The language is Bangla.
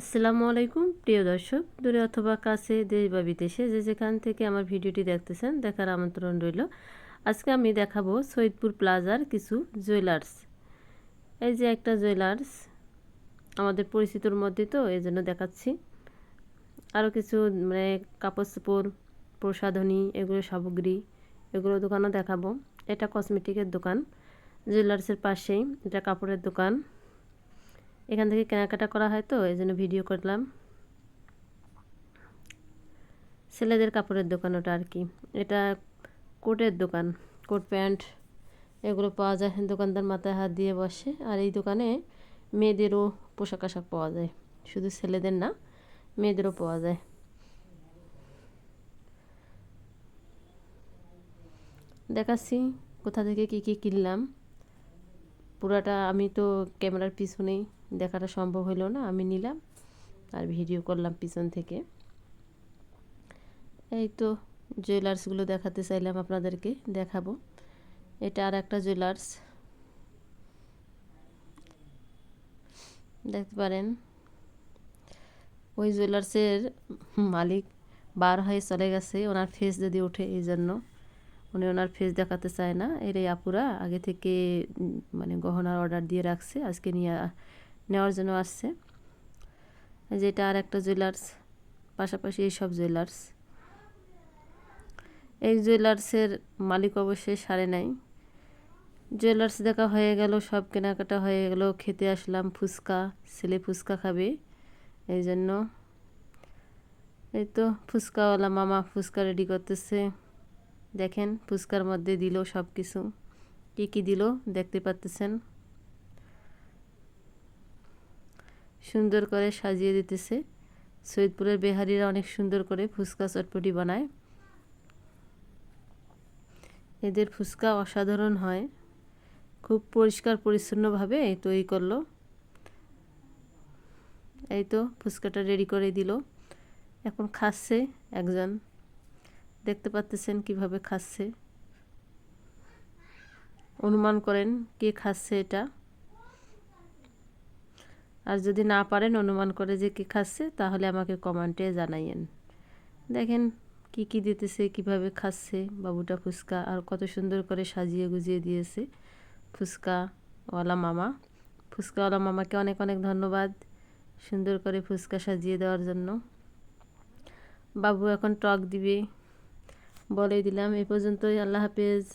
আসসালামু আলাইকুম, প্রিয় দর্শক। দূরে অথবা কাছে, দেশ বা বিদেশে যে যেখান থেকে আমার ভিডিওটি দেখতেছেন, দেখার আমন্ত্রণ রইল। আজকে আমি দেখাবো সৈয়দপুর প্লাজার কিছু জুয়েলার্স। এই যে একটা জুয়েলার্স, আমাদের পরিচিতর মধ্যে তো এই জন্য দেখাচ্ছি। আরও কিছু মানে কাপড় চোপড় প্রসাধনী, এগুলো সামগ্রী, এগুলো দোকানও দেখাবো। এটা কসমেটিকের দোকান, জুয়েলার্সের পাশেই, এটা কাপড়ের দোকান। এখান থেকে কেনাকাটা করা হয় তো, এই জন্য ভিডিও করলাম। ছেলেদের কাপড়ের দোকান ওটা আর কি। এটা কোটের দোকান, কোট প্যান্ট, এগুলো পাওয়া যায়। দোকানদার মাথায় হাত দিয়ে বসে। আর এই দোকানে মেয়েদেরও পোশাক আশাক পাওয়া যায়। শুধু ছেলেদের না, মেয়েদেরও পাওয়া যায়। দেখাচ্ছি কোথা থেকে কী কী কিনলাম। পুরাটা আমি তো ক্যামেরার পিছনেই। দেখাটা সম্ভব হলো না, আমি নিলাম আর ভিডিও করলাম পিছন থেকে। এই তো জুয়েলার্সগুলো দেখাতে চাইলাম আপনাদেরকে, দেখাবো। এটা আর একটা জুয়েলার্স দেখতে পারেন, ওই জুয়েলার্সের মালিক বার হয়ে চলে গেছে, ওনার ফেস যদি ওঠে এই জন্য। উনি ওনার ফেস দেখাতে চায় না এর এই আপুরা, আগে থেকে মানে গহনার অর্ডার দিয়ে রাখছে, আজকে নিয়ে নেওয়ার জন্য আসছে। যেটা আর একটা জুয়েলার্স পাশাপাশি এইসব জুয়েলার্স এই জুয়েলার্সের মালিক অবশ্যই সারে নাই। জুয়েলার্স দেখা হয়ে গেল, সব কেনাকাটা হয়ে গেল, খেতে আসলাম, ফুচকা, ছেলে ফুচকা খাবে। এই জন্য এই তো ফুচকাওয়ালা মামা ফুচকা রেডি করতেছে। দেখেন, ফুচকার মধ্যে দিল সব কিছু কী কী দিল, দেখতে পাচ্তেছেন সুন্দর করে সাজিয়ে দিতেছে। সৈয়দপুরের বেহারিরা অনেক সুন্দর করে ফুচকা চটপটি বানায়। এদের ফুচকা অসাধারণ হয়। খুব পরিষ্কার পরিচ্ছন্নভাবে তৈরি করল। এই তো ফুচকাটা রেডি করে দিল। এখন খাচ্ছে একজন। দেখতে পাচ্তেছেন কীভাবে খাচ্ছে। অনুমান করেন কে খাচ্ছে এটা। আর যদি না পারেন অনুমান করে যে কী খাচ্ছে, তাহলে আমাকে কমেন্টে জানাইয়েন। দেখেন কি কি দিতেছে, কীভাবে খাচ্ছে বাবুটা ফুচকা, আর কত সুন্দর করে সাজিয়ে গুজিয়ে দিয়েছে ফুচকাওয়ালা মামা। ফুচকাওয়ালা মামাকে অনেক অনেক ধন্যবাদ সুন্দর করে ফুচকা সাজিয়ে দেওয়ার জন্য। বাবু এখন টক দিবে। বলে দিলাম, এ পর্যন্তই, আল্লাহ হাফেজ।